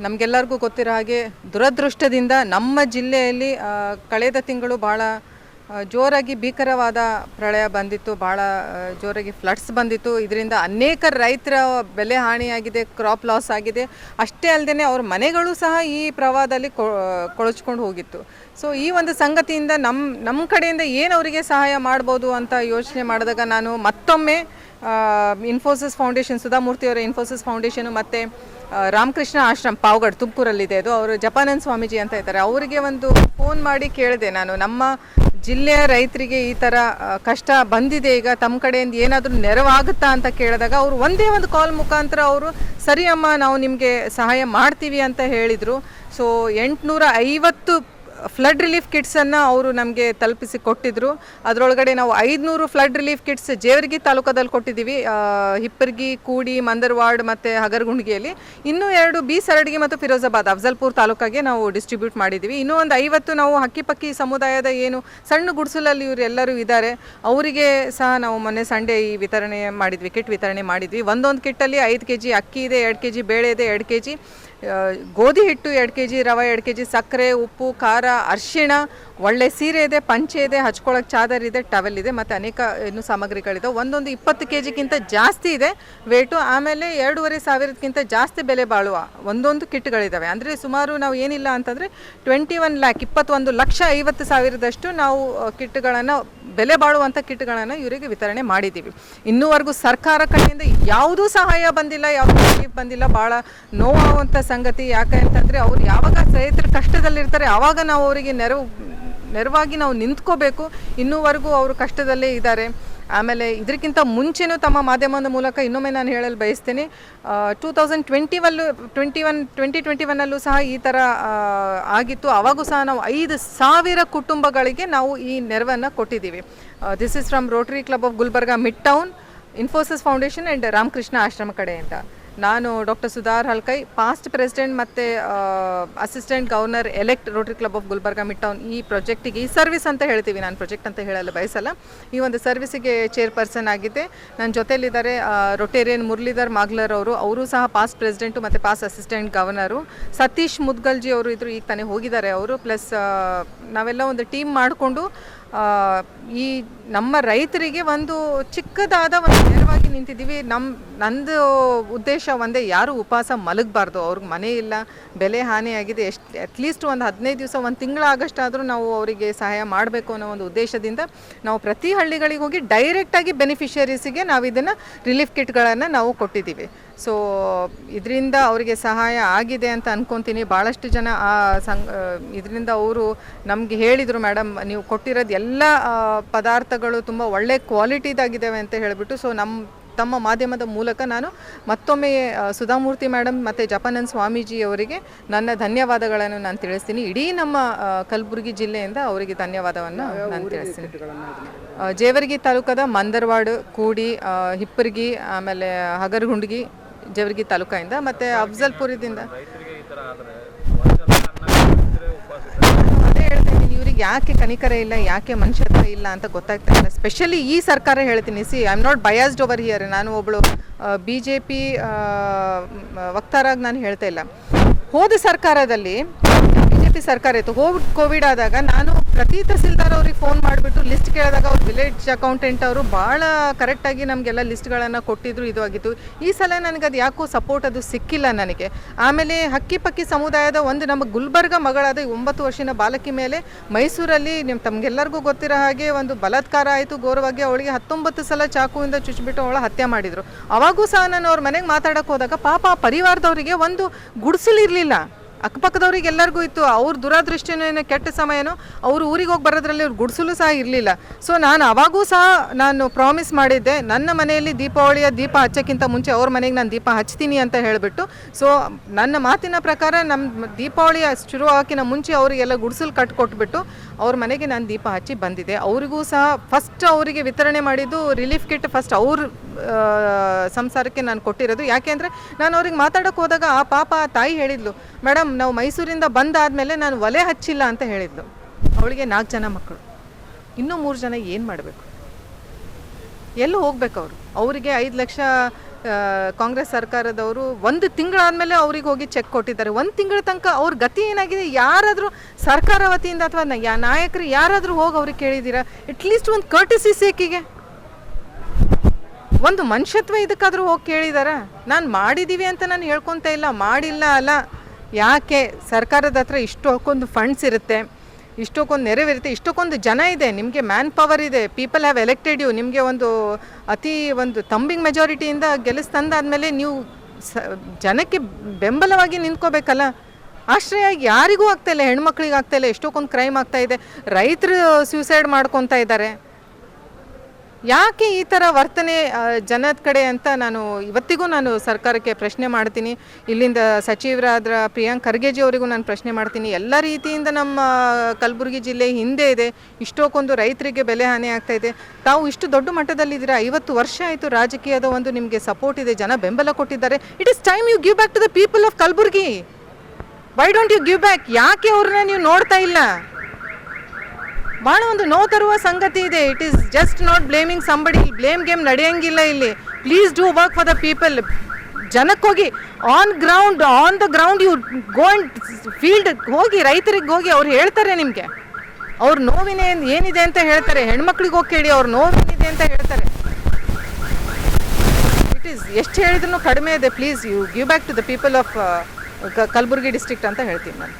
ನಮಗೆಲ್ಲರಿಗೂ ಗೊತ್ತಿರೋ ಹಾಗೆ ದುರದೃಷ್ಟದಿಂದ ನಮ್ಮ ಜಿಲ್ಲೆಯಲ್ಲಿ ಕಳೆದ ತಿಂಗಳು ಭಾಳ ಜೋರಾಗಿ ಭೀಕರವಾದ ಪ್ರಳಯ ಬಂದಿತ್ತು, ಭಾಳ ಜೋರಾಗಿ ಫ್ಲಡ್ಸ್ ಬಂದಿತ್ತು. ಇದರಿಂದ ಅನೇಕ ರೈತರ ಬೆಲೆ ಹಾನಿಯಾಗಿದೆ ಕ್ರಾಪ್ ಲಾಸ್ ಆಗಿದೆ. ಅಷ್ಟೇ ಅಲ್ಲದೆ ಅವ್ರ ಮನೆಗಳು ಸಹ ಈ ಪ್ರವಾಹದಲ್ಲಿ ಕೊಳಚ್ಕೊಂಡು ಹೋಗಿತ್ತು. ಸೊ ಈ ಒಂದು ಸಂಗತಿಯಿಂದ ನಮ್ಮ ನಮ್ಮ ಕಡೆಯಿಂದ ಏನು ಅವರಿಗೆ ಸಹಾಯ ಮಾಡ್ಬೋದು ಅಂತ ಯೋಚನೆ ಮಾಡಿದಾಗ ನಾನು ಮತ್ತೊಮ್ಮೆ ಇನ್ಫೋಸಿಸ್ ಫೌಂಡೇಶನ್ ಸುಧಾಮೂರ್ತಿಯವರ ಇನ್ಫೋಸಿಸ್ ಫೌಂಡೇಶನು ಮತ್ತು ರಾಮಕೃಷ್ಣ ಆಶ್ರಮ್, ಪಾವಗಡ್, ತುಮಕೂರಲ್ಲಿದೆ. ಅದು ಅವರು ಜಪಾನಂದ್ ಸ್ವಾಮೀಜಿ ಅಂತ ಇದ್ದಾರೆ. ಅವರಿಗೆ ಒಂದು ಫೋನ್ ಮಾಡಿ ಕೇಳಿದೆ ನಾನು. ನಮ್ಮ ಜಿಲ್ಲೆಯ ರೈತರಿಗೆ ಈ ಥರ ಕಷ್ಟ ಬಂದಿದೆ, ಈಗ ತಮ್ಮ ಕಡೆಯಿಂದ ಏನಾದರೂ ನೆರವಾಗುತ್ತಾ ಅಂತ ಕೇಳಿದಾಗ ಅವರು ಒಂದೇ ಒಂದು ಕಾಲ್ ಮುಖಾಂತರ ಅವರು, ಸರಿ ಅಮ್ಮ, ನಾವು ನಿಮಗೆ ಸಹಾಯ ಮಾಡ್ತೀವಿ ಅಂತ ಹೇಳಿದರು. ಸೊ ಎಂಟುನೂರ ಐವತ್ತು ಫ್ಲಡ್ ರಿಲೀಫ್ ಕಿಟ್ಸನ್ನು ಅವರು ನಮಗೆ ತಲುಪಿಸಿ ಕೊಟ್ಟಿದ್ದರು ಅದರೊಳಗಡೆ ನಾವು ಐದುನೂರು ಫ್ಲಡ್ ರಿಲೀಫ್ ಕಿಟ್ಸ್ ಜೇವರ್ಗಿ ತಾಲೂಕದಲ್ಲಿ ಕೊಟ್ಟಿದ್ದೀವಿ. ಹಿಪ್ಪರ್ಗಿ, ಕೂಡಿ, ಮಂದರ್ವಾಡ್ ಮತ್ತು ಹಗರಗುಂಡಿಗೆಯಲ್ಲಿ. ಇನ್ನೂ ಎರಡು ಬಿ ಸರಡಿಗೆ ಮತ್ತು ಫಿರೋಜಾಬಾದ್, ಅಫ್ಜಲ್ಪುರ್ ತಾಲೂಕಾಗೆ ನಾವು ಡಿಸ್ಟ್ರಿಬ್ಯೂಟ್ ಮಾಡಿದ್ದೀವಿ. ಇನ್ನೂ ಒಂದು ಐವತ್ತು ನಾವು ಹಕ್ಕಿಪಕ್ಕಿ ಸಮುದಾಯದ ಏನು ಸಣ್ಣ ಗುಡಿಸಲಲ್ಲಿ ಇವರೆಲ್ಲರೂ ಇದ್ದಾರೆ. ಅವರಿಗೆ ಸಹ ನಾವು ಮೊನ್ನೆ ಸಂಡೇ ಈ ವಿತರಣೆ ಮಾಡಿದ್ವಿ ಕಿಟ್ ವಿತರಣೆ ಮಾಡಿದ್ವಿ. ಒಂದೊಂದು ಕಿಟ್ಟಲ್ಲಿ ಐದು ಕೆ ಜಿ ಅಕ್ಕಿ ಇದೆ, ಎರಡು ಕೆ ಜಿ ಬೇಳೆ ಇದೆ, ಎರಡು ಕೆ ಜಿ ಗೋಧಿ ಹಿಟ್ಟು ಎರಡು ಕೆ ಜಿ ರವೆ ಎರಡು ಕೆ ಜಿ ಸಕ್ಕರೆ, ಉಪ್ಪು, ಖಾರ, ಅರಿಶಿಣ, ಒಳ್ಳೆ ಸೀರೆ ಇದೆ, ಪಂಚೆ ಇದೆ ಹಚ್ಕೊಳ್ಳೋಕೆ ಚಾದರ್ ಇದೆ ಟವೆಲ್ ಇದೆ, ಮತ್ತು ಅನೇಕ ಇನ್ನು ಸಾಮಗ್ರಿಗಳಿದೆ ಒಂದೊಂದು ಇಪ್ಪತ್ತು ಕೆ ಜಿಗಿಂತ ಜಾಸ್ತಿ ಇದೆ. ವೇಟು ಆಮೇಲೆ ಎರಡೂವರೆ ಸಾವಿರಕ್ಕಿಂತ ಜಾಸ್ತಿ ಬೆಲೆ ಬಾಳುವ ಒಂದೊಂದು ಕಿಟ್ಗಳಿದ್ದಾವೆ ಅಂದರೆ ಸುಮಾರು ನಾವು ಏನಿಲ್ಲ ಅಂತಂದರೆ ಟ್ವೆಂಟಿ ಒನ್ ಲ್ಯಾಕ್ ಇಪ್ಪತ್ತೊಂದು ಲಕ್ಷ ಐವತ್ತು ಸಾವಿರದಷ್ಟು ನಾವು ಕಿಟ್ಗಳನ್ನು, ಬೆಲೆ ಬಾಳುವಂಥ ಕಿಟ್ಗಳನ್ನು ಇವರಿಗೆ ವಿತರಣೆ ಮಾಡಿದ್ದೀವಿ ಇನ್ನೂವರೆಗೂ ಸರ್ಕಾರ ಕಡೆಯಿಂದ ಯಾವುದೂ ಸಹಾಯ ಬಂದಿಲ್ಲ, ಯಾವುದೂ ಬಂದಿಲ್ಲ ಭಾಳ ನೋವಾಗುವಂಥ ಸಂಗತಿ ಯಾಕೆ ಅಂತಂದರೆ ಅವ್ರು ಯಾವಾಗ ಸ್ನೇಹಿತರು ಕಷ್ಟದಲ್ಲಿರ್ತಾರೆ ಆವಾಗ ನಾವು ಅವರಿಗೆ ನೆರವು, ನೆರವಾಗಿ ನಾವು ನಿಂತ್ಕೋಬೇಕು. ಇನ್ನೂವರೆಗೂ ಅವರು ಕಷ್ಟದಲ್ಲೇ ಇದ್ದಾರೆ. ಆಮೇಲೆ ಇದಕ್ಕಿಂತ ಮುಂಚೆನೂ ತಮ್ಮ ಮಾಧ್ಯಮದ ಮೂಲಕ ಇನ್ನೊಮ್ಮೆ ನಾನು ಹೇಳಲು ಬಯಸ್ತೇನೆ ಟೂ ತೌಸಂಡ್ ಟ್ವೆಂಟಿ ಒಲ್ಲು ಟ್ವೆಂಟಿ ಒನ್ ಟ್ವೆಂಟಿ ಟ್ವೆಂಟಿ ಒನ್ನಲ್ಲೂ ಸಹ ಈ ಥರ ಆಗಿತ್ತು. ಅವಾಗೂ ಸಹ ನಾವು ಐದು ಸಾವಿರ ಕುಟುಂಬಗಳಿಗೆ ನಾವು ಈ ನೆರವನ್ನು ಕೊಟ್ಟಿದ್ದೀವಿ. This is from Rotary Club of Gulbarga Mid Town Infosys Foundation and Ramakrishna Ashram ಕಡೆಯಿಂದ ನಾನು doctor Sudhar Halkai past president ಮತ್ತು assistant governor elect Rotary Club of Gulbarga Mid Town ಈ ಪ್ರಾಜೆಕ್ಟಿಗೆ ಈ ಸರ್ವಿಸ್ ಅಂತ ಹೇಳ್ತೀವಿ. ನಾನು ಪ್ರಾಜೆಕ್ಟ್ ಅಂತ ಹೇಳಲು ಬಯಸಲ್ಲ. ಈ ಒಂದು ಸರ್ವಿಸಿಗೆ ಚೇರ್ಪರ್ಸನ್ ಆಗಿದೆ. ನನ್ನ ಜೊತೆಯಲ್ಲಿದ್ದಾರೆ ರೊಟೇರಿಯನ್ ಮುರಳೀಧರ್ ಮಾಗ್ಲರ್ ಅವರು. ಅವರು ಸಹ ಪಾಸ್ಟ್ ಪ್ರೆಸಿಡೆಂಟು ಮತ್ತು past assistant governor Satish Mudgalji ಅವರು ಇದ್ರು, ಈಗ ತಾನೇ ಹೋಗಿದ್ದಾರೆ ಅವರು. ಪ್ಲಸ್ ನಾವೆಲ್ಲ ಒಂದು ಟೀಮ್ ಮಾಡಿಕೊಂಡು ಈ ನಮ್ಮ ರೈತರಿಗೆ ಒಂದು ಚಿಕ್ಕದಾದ ಒಂದು ನೆರವಾಗಿ ನಿಂತಿದ್ದೀವಿ. ನಮ್ಮ ನಂದು ಉದ್ದೇಶ ಒಂದೇ, ಯಾರು ಉಪವಾಸ ಮಲಗಬಾರ್ದು. ಅವ್ರಿಗೆ ಮನೆ ಇಲ್ಲ, ಬೆಲೆ ಹಾನಿಯಾಗಿದೆ. ಎಷ್ಟು ಅಟ್ಲೀಸ್ಟ್ ಒಂದು ಹದಿನೈದು ದಿವಸ, ಒಂದು ತಿಂಗಳಾಗಷ್ಟಾದರೂ ನಾವು ಅವರಿಗೆ ಸಹಾಯ ಮಾಡಬೇಕು ಅನ್ನೋ ಒಂದು ಉದ್ದೇಶದಿಂದ ನಾವು ಪ್ರತಿ ಹಳ್ಳಿಗಳಿಗೆ ಹೋಗಿ ಡೈರೆಕ್ಟಾಗಿ ಬೆನಿಫಿಷರೀಸಿಗೆ ನಾವು ಇದನ್ನು ರಿಲೀಫ್ ಕಿಟ್ಗಳನ್ನು ನಾವು ಕೊಟ್ಟಿದ್ದೀವಿ. ಸೊ ಇದರಿಂದ ಅವರಿಗೆ ಸಹಾಯ ಆಗಿದೆ ಅಂತ ಅನ್ಕೊತೀನಿ. ಭಾಳಷ್ಟು ಜನ ಆ ಸಂ ಇದರಿಂದ ಅವರು ನಮಗೆ ಹೇಳಿದರು ಮೇಡಮ್ ನೀವು ಕೊಟ್ಟಿರೋದು ಎಲ್ಲ ಪದಾರ್ಥಗಳು ತುಂಬ ಒಳ್ಳೆ ಕ್ವಾಲಿಟಿದಾಗಿದ್ದಾವೆ ಅಂತ ಹೇಳಿಬಿಟ್ಟು ಸೊ ನಮ್ಮ ತಮ್ಮ ಮಾಧ್ಯಮದ ಮೂಲಕ ನಾನು ಮತ್ತೊಮ್ಮೆ ಸುಧಾಮೂರ್ತಿ ಮೇಡಮ್ ಮತ್ತು ಜಪಾನನ್ ಸ್ವಾಮೀಜಿ ಅವರಿಗೆ ನನ್ನ ಧನ್ಯವಾದಗಳನ್ನು ನಾನು ತಿಳಿಸ್ತೀನಿ. ಇಡೀ ನಮ್ಮ ಕಲಬುರಗಿ ಜಿಲ್ಲೆಯಿಂದ ಅವರಿಗೆ ಧನ್ಯವಾದವನ್ನು ನಾನು ತಿಳಿಸ್ತೀನಿ. ಜೇವರ್ಗಿ ತಾಲೂಕದ ಮಂದರ್ವಾಡ್ ಕೂಡಿ ಹಿಪ್ಪರ್ಗಿ ಆಮೇಲೆ ಹಗರಗುಂಡ್ಗಿ ಜೇವರ್ಗಿ ತಾಲೂಕಿಂದ ಮತ್ತು ಅಫ್ಜಲ್ಪುರದಿಂದ. ಅದೇ ಹೇಳ್ತೀನಿ ಇವ್ರಿಗೆ ಯಾಕೆ ಕನಿಕರ ಇಲ್ಲ, ಯಾಕೆ ಮನುಷ್ಯತ್ವ ಇಲ್ಲ ಅಂತ ಗೊತ್ತಾಗ್ತಾ ಇಲ್ಲ. ಸ್ಪೆಷಲಿ ಈ ಸರ್ಕಾರ ಹೇಳ್ತೀನಿ see I am not biased over here ನಾನು ಒಬ್ಬಳು ಬಿ ಜೆ ಪಿ ವಕ್ತಾರಾಗಿ ನಾನು ಹೇಳ್ತಾ ಇಲ್ಲ. ಹೋದ ಸರ್ಕಾರದಲ್ಲಿ ಬಿ ಜೆ ಪಿ ಸರ್ಕಾರ ಇತ್ತು. ಕೋವಿಡ್ ಕೋವಿಡ್ ಆದಾಗ ನಾನು ಪ್ರತಿ ತಹಸೀಲ್ದಾರ್ ಅವ್ರಿಗೆ ಫೋನ್ ಮಾಡಿಬಿಟ್ಟು ಲಿಸ್ಟ್ ಕೇಳಿದಾಗ ಅವ್ರು ವಿಲೇಜ್ ಅಕೌಂಟೆಂಟ್ ಅವರು ಭಾಳ ಕರೆಕ್ಟಾಗಿ ನಮಗೆಲ್ಲ ಲಿಸ್ಟ್ಗಳನ್ನು ಕೊಟ್ಟಿದ್ರು, ಇದು ಆಗಿತ್ತು. ಈ ಸಲ ನನಗೆ ಅದು ಯಾಕೋ ಸಪೋರ್ಟ್ ಅದು ಸಿಕ್ಕಿಲ್ಲ ನನಗೆ. ಆಮೇಲೆ ಹಕ್ಕಿ ಪಕ್ಕಿ ಸಮುದಾಯದ ಒಂದು ನಮ್ಮ ಗುಲ್ಬರ್ಗ ಮಗಳಾದ ಒಂಬತ್ತು ವರ್ಷದ ಬಾಲಕಿ ಮೇಲೆ ಮೈಸೂರಲ್ಲಿ ನಿಮ್ಮ ತಮಗೆಲ್ಲರಿಗೂ ಗೊತ್ತಿರೋ ಹಾಗೆ ಒಂದು ಬಲಾತ್ಕಾರ ಆಯಿತು. ಗೌರವಾಗಿ ಅವಳಿಗೆ ಹತ್ತೊಂಬತ್ತು ಸಲ ಚಾಕುವಿಂದ ಚುಚ್ಚಿಬಿಟ್ಟು ಅವಳ ಹತ್ಯೆ ಮಾಡಿದರು. ಅವಾಗೂ ಸಹ ನಾನು ಅವ್ರ ಮನೆಗೆ ಮಾತಾಡೋಕೆ ಹೋದಾಗ ಪಾಪ ಪರಿವಾರದವರಿಗೆ ಒಂದು ಗುಡಿಸಲು ಇರಲಿಲ್ಲ. ಅಕ್ಕಪಕ್ಕದವ್ರಿಗೆ ಎಲ್ಲರಿಗೂ ಇತ್ತು. ಅವ್ರ ದುರಾದೃಷ್ಟನೇನು ಕೆಟ್ಟ ಸಮಯನೋ ಅವರು ಊರಿಗೆ ಹೋಗಿ ಬರೋದ್ರಲ್ಲಿ ಅವ್ರು ಗುಡಿಸಲು ಸಹ ಇರಲಿಲ್ಲ. ಸೊ ನಾನು ಅವಾಗೂ ಸಹ ನಾನು ಪ್ರಾಮಿಸ್ ಮಾಡಿದ್ದೆ, ನನ್ನ ಮನೆಯಲ್ಲಿ ದೀಪಾವಳಿಯ ದೀಪ ಹಚ್ಚೋಕ್ಕಿಂತ ಮುಂಚೆ ಅವ್ರ ಮನೆಗೆ ನಾನು ದೀಪ ಹಚ್ತೀನಿ ಅಂತ ಹೇಳಿಬಿಟ್ಟು. ಸೊ ನನ್ನ ಮಾತಿನ ಪ್ರಕಾರ ನಮ್ಮ ದೀಪಾವಳಿ ಶುರು ಆಕಿನ ಮುಂಚೆ ಅವರಿಗೆಲ್ಲ ಗುಡಿಸಲು ಕಟ್ಕೊಟ್ಬಿಟ್ಟು ಅವ್ರ ಮನೆಗೆ ನಾನು ದೀಪ ಹಚ್ಚಿ ಬಂದಿದ್ದೆ. ಅವರಿಗೂ ಸಹ ಫಸ್ಟ್ ಅವರಿಗೆ ವಿತರಣೆ ಮಾಡಿದ್ದು ರಿಲೀಫ್ ಕಿಟ್ ಫಸ್ಟ್ ಅವ್ರ ಸಂಸಾರಕ್ಕೆ ನಾನು ಕೊಟ್ಟಿರೋದು. ಯಾಕೆಂದರೆ ನಾನು ಅವ್ರಿಗೆ ಮಾತಾಡೋಕೆ ಹೋದಾಗ ಆ ಪಾಪ ಆ ತಾಯಿ ಹೇಳಿದ್ಲು ಮೇಡಮ್ ನಾವು ಮೈಸೂರಿಂದ ಬಂದಾದಮೇಲೆ ನಾನು ಒಲೆ ಹಚ್ಚಿಲ್ಲ ಅಂತ ಹೇಳಿದ್ಲು. ಅವಳಿಗೆ ನಾಲ್ಕು ಜನ ಮಕ್ಕಳು. ಇನ್ನೂ ಮೂರು ಜನ ಏನು ಮಾಡಬೇಕು? ಎಲ್ಲೂ ಹೋಗ್ಬೇಕು ಅವರು. ಅವರಿಗೆ ಐದು ಲಕ್ಷ ಕಾಂಗ್ರೆಸ್ ಸರ್ಕಾರದವರು ಒಂದು ತಿಂಗಳಾದಮೇಲೆ ಅವ್ರಿಗೆ ಹೋಗಿ ಚೆಕ್ ಕೊಟ್ಟಿದ್ದಾರೆ. ಒಂದು ತಿಂಗಳ ತನಕ ಅವ್ರ ಗತಿ ಏನಾಗಿದೆ? ಯಾರಾದರೂ ಸರ್ಕಾರ ವತಿಯಿಂದ ಅಥವಾ ನಾಯಕರು ಯಾರಾದರೂ ಹೋಗಿ ಅವ್ರಿಗೆ ಕೇಳಿದ್ದೀರಾ? ಅಟ್ಲೀಸ್ಟ್ ಒಂದು ಕರ್ಟಿಸಿ ಸೇಕಿಗೆ ಒಂದು ಮನುಷ್ಯತ್ವ ಇದಕ್ಕಾದರೂ ಹೋಗಿ ಕೇಳಿದಾರ? ನಾನು ಮಾಡಿದ್ದೀವಿ ಅಂತ ನಾನು ಹೇಳ್ಕೊತ ಇಲ್ಲ, ಮಾಡಿಲ್ಲ ಅಲ್ಲ. ಯಾಕೆ? ಸರ್ಕಾರದ ಹತ್ರ ಇಷ್ಟೊಕ್ಕೊಂದು ಫಂಡ್ಸ್ ಇರುತ್ತೆ, ಇಷ್ಟಕ್ಕೊಂದು ನೆರವಿರುತ್ತೆ, ಇಷ್ಟಕ್ಕೊಂದು ಜನ ಇದೆ. ನಿಮಗೆ ಮ್ಯಾನ್ ಪವರ್ ಇದೆ. ಪೀಪಲ್ ಹ್ಯಾವ್ ಎಲೆಕ್ಟೆಡ್ ಯು ನಿಮಗೆ ಒಂದು ಅತಿ ಒಂದು ತಂಬಿಂಗ್ ಮೆಜಾರಿಟಿಯಿಂದ ಗೆಲ್ಲಿಸ್ ತಂದಾದಮೇಲೆ ನೀವು ಸ, ಜನಕ್ಕೆ ಬೆಂಬಲವಾಗಿ ನಿಂತ್ಕೋಬೇಕಲ್ಲ? ಆಶ್ರಯ ಯಾರಿಗೂ ಆಗ್ತಾ ಇಲ್ಲ. ಹೆಣ್ಮಕ್ಳಿಗೆ ಆಗ್ತಾ ಇಲ್ಲ. ಎಷ್ಟೊಂದು ಕ್ರೈಮ್ ಆಗ್ತಾ ಇದೆ. ರೈತರು ಸ್ಯೂಸೈಡ್ ಮಾಡ್ಕೊತಾ ಇದ್ದಾರೆ. ಯಾಕೆ ಈ ಥರ ವರ್ತನೆ ಜನದ ಕಡೆ ಅಂತ ನಾನು ಇವತ್ತಿಗೂ ನಾನು ಸರ್ಕಾರಕ್ಕೆ ಪ್ರಶ್ನೆ ಮಾಡ್ತೀನಿ. ಇಲ್ಲಿಂದ ಸಚಿವರಾದ ಪ್ರಿಯಾಂಕ್ ಖರ್ಗೆಜಿ ಅವರಿಗೂ ನಾನು ಪ್ರಶ್ನೆ ಮಾಡ್ತೀನಿ. ಎಲ್ಲ ರೀತಿಯಿಂದ ನಮ್ಮ ಕಲಬುರಗಿ ಜಿಲ್ಲೆ ಹಿಂದೆ ಇದೆ. ಇಷ್ಟೊಕ್ಕೊಂದು ರೈತರಿಗೆ ಬೆಲೆ ಹಾನಿ ಆಗ್ತಾ ಇದೆ. ತಾವು ಇಷ್ಟು ದೊಡ್ಡ ಮಟ್ಟದಲ್ಲಿದ್ದೀರಾ? ಐವತ್ತು ವರ್ಷ ಆಯಿತು ರಾಜಕೀಯದ ಒಂದು ನಿಮಗೆ ಸಪೋರ್ಟ್ ಇದೆ. ಜನ ಬೆಂಬಲ ಕೊಟ್ಟಿದ್ದಾರೆ. It is time you give back to the people of Kalaburagi. Why don't you give back ಯಾಕೆ ಅವ್ರನ್ನ ನೀವು ನೋಡ್ತಾ ಇಲ್ಲ? ಭಾಳ ಒಂದು ನೋವು ತರುವ ಸಂಗತಿ ಇದೆ. It is just not blaming somebody blame game ನಡೆಯಂಗಿಲ್ಲ ಇಲ್ಲಿ. Please do work for the people ಜನಕ್ಕೋಗಿ on ground on the ground you go and field ಹೋಗಿ, ರೈತರಿಗೆ ಹೋಗಿ ಅವ್ರು ಹೇಳ್ತಾರೆ ನಿಮಗೆ. ಅವ್ರ ನೋವಿನ ಏನಿದೆ ಅಂತ ಹೇಳ್ತಾರೆ. ಹೆಣ್ಮಕ್ಳಿಗೆ ಹೋಗಿ ಕೇಳಿ ಅವ್ರ ನೋವೇನಿದೆ ಅಂತ ಹೇಳ್ತಾರೆ. ಇಟ್ ಈಸ್ ಎಷ್ಟು ಹೇಳಿದ್ರು ಕಡಿಮೆ ಇದೆ. Please you give back to the people of Kalaburagi district ಅಂತ ಹೇಳ್ತೀನಿ ನಾನು.